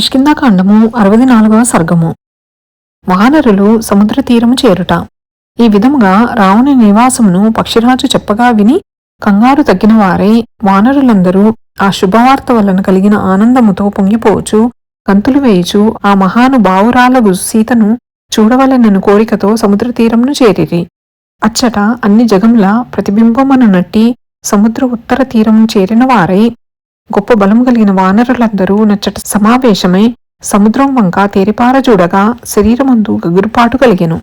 కిష్కిందాకాండము అరవై నాలుగవ సర్గము. వానరులు సముద్ర తీరము చేరుట. ఈ విధముగా రావణి నివాసమును పక్షిరాజు చెప్పగా విని కంగారు తగ్గిన వారై వానరులందరూ ఆ శుభవార్త వలన కలిగిన ఆనందముతో పొంగిపోవచ్చు గంతులు వేయుచు ఆ మహానుభావురాలగు సీతను చూడవలెనను కోరికతో సముద్ర తీరమును చేరిరి. అచ్చట అన్ని జగంలా ప్రతిబింబమును నట్టి సముద్ర ఉత్తర తీరము చేరిన వారై గొప్ప బలం కలిగిన వానరులందరూ నచ్చట సమావేశమై సముద్రం వంక తేరిపార చూడగా శరీరమందు గగురుపాటు కలిగెను.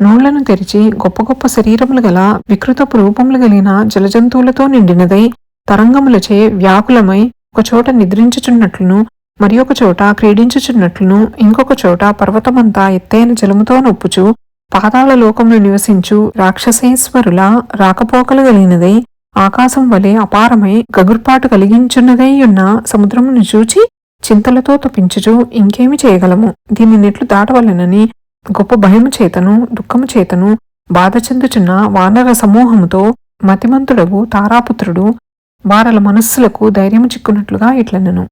నోళ్ళను తెరిచి గొప్ప గొప్ప శరీరములు గల వికృతపు రూపములు కలిగిన జలజంతువులతో నిండినదై తరంగములచే వ్యాకులమై ఒకచోట నిద్రించుచున్నట్లును మరి ఒక చోట క్రీడించుచున్నట్లును ఇంకొక చోట పర్వతమంతా ఎత్తైన జలముతో నొప్పుచు పాతాళ లోకంలో నివసించు రాక్షసేశ్వరుల రాకపోకలు కలిగినదై ఆకాశం వలె అపారమై గగుర్పాటు కలిగించున్నదై ఉన్న సముద్రమును చూచి చింతలతో తప్పించుచు ఇంకేమి చేయగలము? దీని నెట్లు దాటవలెనని గొప్ప భయము చేతను దుఃఖము చేతను బాధ చెందుచున్న వానర సమూహముతో మతిమంతుడగు తారాపుత్రుడు వారల మనస్సులకు ధైర్యము చిక్కునట్లుగా ఇట్లనెను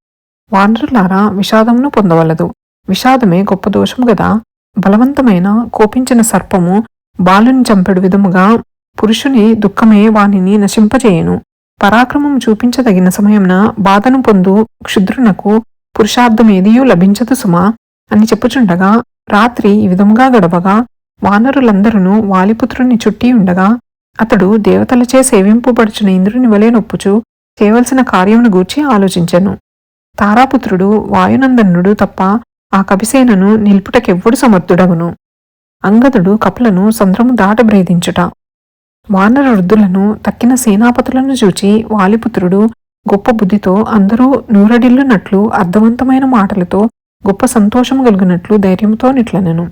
వానరులారా విషాదమును పొందవలదు. విషాదమే గొప్ప దోషము గదా. బలవంతమైన కోపించిన సర్పము బాలుని చంపెడు విధముగా పురుషుని దుఃఖమే వానిని నశింపజేయును. పరాక్రమం చూపించదగిన సమయంన బాధను పొందు క్షుద్రునకు పురుషార్థమేదియూ లభించదు సుమా అని చెప్పుచుండగా రాత్రి ఈ విధముగా గడవగా వానరులందరూ వాలిపుత్రుని చుట్టి ఉండగా అతడు దేవతలచే సేవింపబడుచున్న ఇంద్రుని వలె నొప్పుచు చేయవలసిన కార్యమును గూర్చి ఆలోచించెను. తారాపుత్రుడు వాయునందనుడు తప్ప ఆ కపిసేనను నిల్పుటకెవ్వడు సమర్థుడగును. అంగదుడు కపులను సంద్రము దాటబ్రేదించుట. వానర వృద్ధులను తక్కిన సేనాపతులను చూచి వాలిపుత్రుడు గొప్ప బుద్ధితో అందరూ నూరడిల్లునట్లు అర్థవంతమైన మాటలతో గొప్ప సంతోషం కలిగినట్లు ధైర్యంతో నిట్లనెను.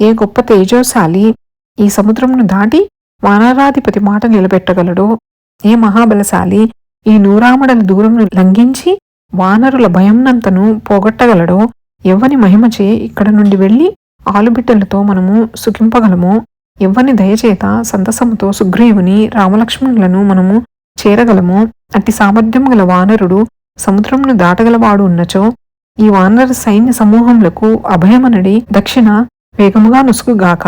ఏ గొప్ప తేజోశాలి ఈ సముద్రమును దాటి వానరాధిపతి మాట నిలబెట్టగలడో? ఏ మహాబలశాలి ఈ నూరామడల దూరమును లంఘించి వానరుల భయంనంతను పోగొట్టగలడో? ఎవ్వని మహిమచే ఇక్కడ నుండి వెళ్ళి ఆలుబిడ్డలతో మనము సుఖింపగలమో? ఎవ్వని దయచేత సంతసముతో సుగ్రీవుని రామలక్ష్మణులను మనము చేరగలము. అట్టి సామర్థ్యము గల వానరుడు సముద్రమును దాటగలవాడు ఉన్నచో ఈ వానర సైన్య సమూహములకు అభయమనడి దక్షిణ వేగముగా నుసుగుగాక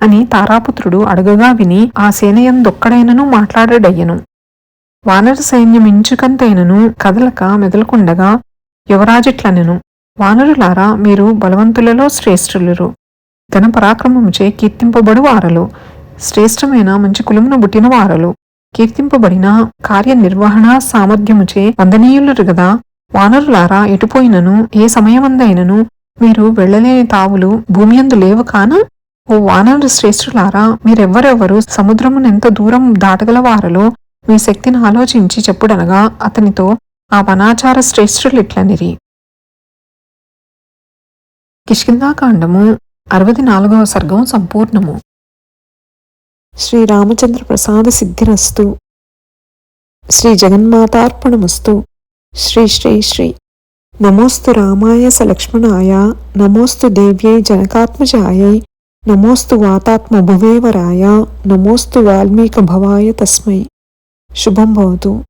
అని తారాపుత్రుడు అడగగా విని ఆ సేనయందొక్కడైనను మాట్లాడడయ్యను. వానర సైన్యం ఇంచుకంతైనను కదలక మెదలకుండగా యువరాజిట్లనెను వానరులారా మీరు బలవంతులలో శ్రేష్ఠులురు. ఘన పరాక్రమముచే కీర్తింపబడు వారలు. శ్రేష్టమైన మంచి కులమును బుట్టిన వారలు. కీర్తింపబడిన కార్యనిర్వహణ సామర్థ్యముచే వందనీయులు గదా. వానరులారా ఎటుపోయినను? ఏ సమయమందైనను? మీరు వెళ్ళలేని తావులు భూమియందు లేవు కాన? ఓ వానరు శ్రేష్ఠులారా మీరెవ్వరెవ్వరు సముద్రమునెంత దూరం దాటగలవారలో మీ శక్తిని ఆలోచించి చెప్పుడనగా అతనితో ఆ వనాచార శ్రేష్ఠులిట్లనిరి కిష్కిందాకాండము అరవై నాలుగవ సర్గం సంపూర్ణము. శ్రీరామచంద్ర ప్రసాద సిద్ధిరస్తు. శ్రీ జగన్మాతార్పణమస్తు. శ్రీ శ్రీ శ్రీ. నమోస్తు రామాయ సలక్ష్మణాయ. నమోస్తు దేవ్యై జనకాత్మజాయై. నమోస్తు వాతాత్మ భువేవరాయ నమోస్తు వాల్మీక భవాయ తస్మై. శుభం భవతు.